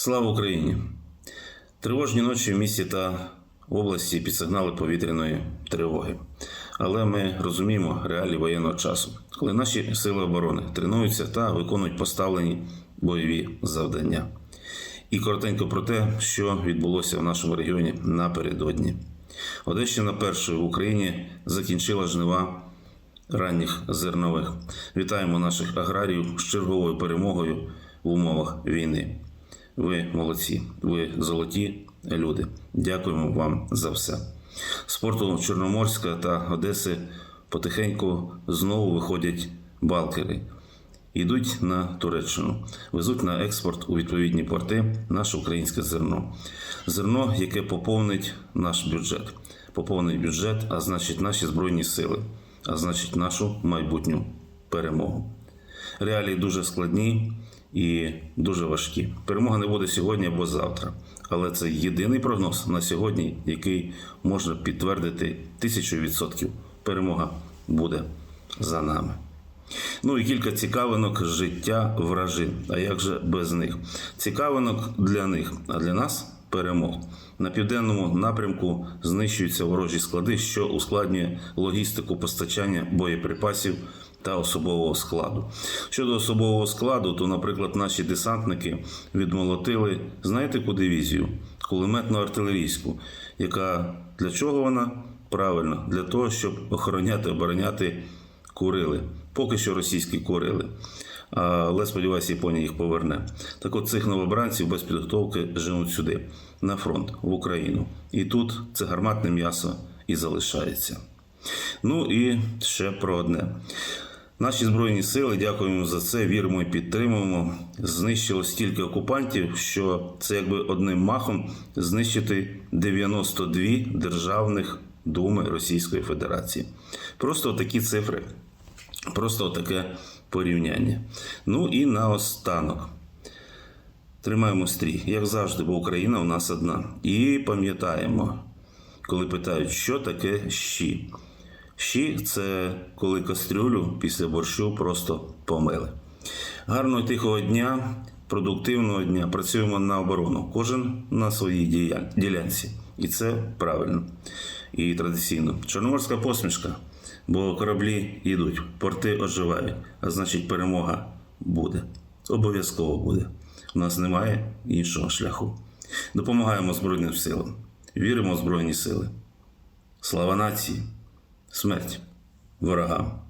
Слава Україні! Тривожні ночі в місті та області під сигнали повітряної тривоги. Але ми розуміємо реалії воєнного часу, коли наші сили оборони тренуються та виконують поставлені бойові завдання. І коротенько про те, що відбулося в нашому регіоні напередодні. Одещина першою в Україні закінчила жнива ранніх зернових. Вітаємо наших аграріїв з черговою перемогою в умовах війни. Ви молодці, ви золоті люди. Дякуємо вам за все. З порту Чорноморська та Одеси потихеньку знову виходять балкери. Йдуть на Туреччину, везуть на експорт у відповідні порти наше українське зерно. Зерно, яке поповнить наш бюджет. Поповнить бюджет, а значить наші збройні сили, а значить нашу майбутню перемогу. Реалії дуже складні і дуже важкі. Перемога не буде сьогодні або завтра. Але це єдиний прогноз на сьогодні, який можна підтвердити тисячу відсотків. Перемога буде за нами. Ну і кілька цікавинок життя вражин. А як же без них? Цікавинок для них, а для нас перемог. На південному напрямку знищуються ворожі склади, що ускладнює логістику постачання боєприпасів та особового складу. Щодо особового складу, то, наприклад, наші десантники відмолотили, знаєте, яку дивізію? Кулеметно-артилерійську, яка для чого вона? Правильно, для того, щоб охороняти, обороняти курили. Поки що російські курили. Але сподіваюся, Японія їх поверне. Так от цих новобранців без підготовки женуть сюди, на фронт, в Україну. І тут це гарматне м'ясо і залишається. Ну і ще про одне. Наші збройні сили, дякуємо за це, віримо і підтримуємо. Знищило стільки окупантів, що це якби одним махом знищити 92 державних думи Російської Федерації. Просто такі цифри, просто таке порівняння. Ну і наостанок. Тримаємо стрій, як завжди, бо Україна у нас одна. І пам'ятаємо, коли питають, що таке щі. Щі це коли кастрюлю після борщу просто помили. Гарного тихого дня, продуктивного дня. Працюємо на оборону. Кожен на своїй ділянці. І це правильно і традиційно. Чорноморська посмішка, бо кораблі йдуть, порти оживають, а значить, перемога буде. Обов'язково буде. У нас немає іншого шляху. Допомагаємо Збройним силам. Віримо в Збройні сили. Слава нації! Смерть ворогам!